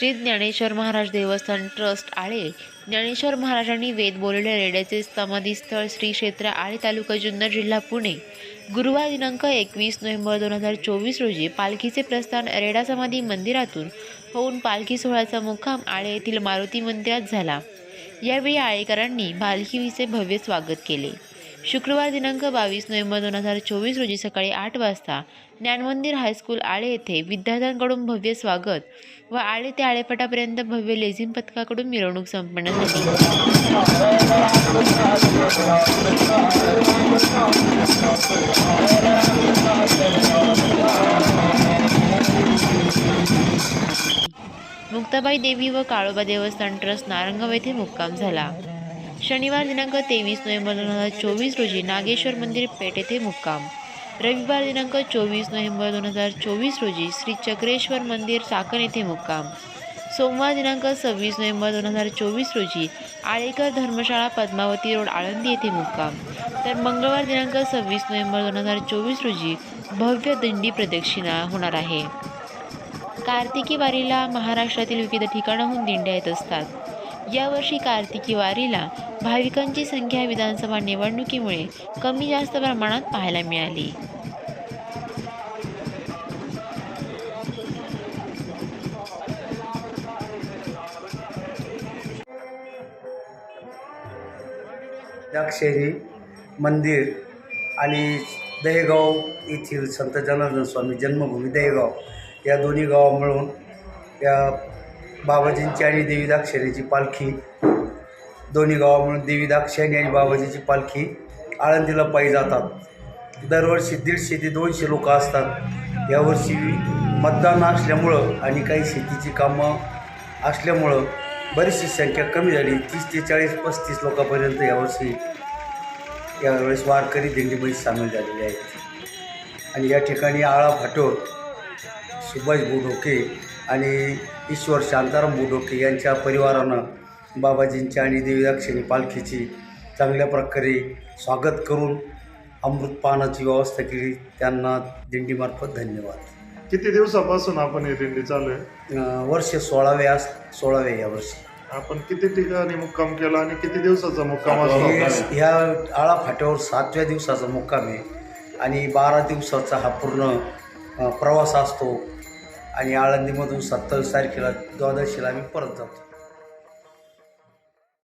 श्री ज्ञानेश्वर महाराज देवस्थान ट्रस्ट आळे. ज्ञानेश्वर महाराजांनी वेद बोललेल्या रेड्याचे समाधीस्थळ श्री क्षेत्र आळे तालुका जुन्नर जिल्हा पुणे. गुरुवार दिनांक एकवीस नोव्हेंबर दोन हजार चोवीस रोजी पालखीचे प्रस्थान रेडा समाधी मंदिरातून होऊन पालखी सोहळ्याचा मुक्काम आळे येथील मारुती मंदिरात झाला. यावेळी आळेकरांनी पालखीचे भव्य स्वागत केले. शुक्रवार दिनांक बावीस नोव्हेंबर दोन हजार चोवीस रोजी सकाळी आठ वाजता ज्ञानमंदिर हायस्कूल आळे येथे विद्यार्थ्यांकडून भव्य स्वागत व आळे ते आळेपटापर्यंत भव्य लेझिम पथकाकडून मिरवणूक संपन्न झाली. मुक्ताबाई देवी व काळोबा देवस्थान ट्रस्ट नारंगाव येथे मुक्काम झाला. शनिवार दिनांक तेवीस नोव्हेंबर दोन हजार चोवीस रोजी नागेश्वर मंदिर पेठ येथे मुक्काम. रविवार दिनांक चोवीस नोव्हेंबर दोन हजार चोवीस रोजी श्री चक्रेश्वर मंदिर चाकण येथे मुक्काम. सोमवार दिनांक सव्वीस नोव्हेंबर दोन हजार चोवीस रोजी आळेकर धर्मशाळा पद्मावती रोड आळंदी येथे मुक्काम. तर मंगळवार दिनांक सव्वीस नोव्हेंबर दोन हजार चोवीस रोजी भव्य दिंडी प्रदक्षिणा होणार आहे. कार्तिकी वारीला महाराष्ट्रातील विविध ठिकाणाहून दिंड्या येत असतात. यावर्षी कार्तिकी वारीला भाविकांची संख्या विधानसभा निवडणुकीमुळे कमी जास्त प्रमाणात पाहायला मिळाली. दाक्षेरी मंदिर आणि दहेगाव येथील संत जनार्दन स्वामी जन्मभूमी दहेगाव या दोन्ही गावा मिळून या बाबाजींची आणि देवी दाक्षिणीची पालखी. दोन्ही गावामधून मिळून देवी आणि बाबाजीची पालखी आळंदीला पायी जातात. दरवर्षी दीडशे ते दोनशे लोक असतात. यावर्षी मतदान असल्यामुळं आणि काही शेतीची कामं असल्यामुळं बरीचशी संख्या कमी झाली. तीस ते चाळीस पस्तीस लोकांपर्यंत यावर्षी यावेळेस वारकरी दिंडीमध्ये सामील झालेले आहेत. आणि या ठिकाणी आळा फाटोर सुभाष बुडोके आणि ईश्वर शांताराम बुडोके यांच्या परिवारानं बाबाजींच्या आणि देवीदाक्षिणी पालखीची चांगल्या प्रकारे स्वागत करून अमृतपानाची व्यवस्था केली. त्यांना दिंडीमार्फत धन्यवाद. किती दिवसापासून आपण ही दिंडी चालू आहे? वर्ष सोळावे आस सोळावे यावर्षी आपण किती ठिकाणी मुक्काम केला आणि किती दिवसाचा मुक्काम असतो? ह्या आळा फाट्यावर सातव्या दिवसाचा मुक्काम आहे. आणि बारा दिवसाचा हा पूर्ण प्रवास असतो. आणि आळंदीमधून सत्तावीस तारखेला द्वादशीला आम्ही परत जातो.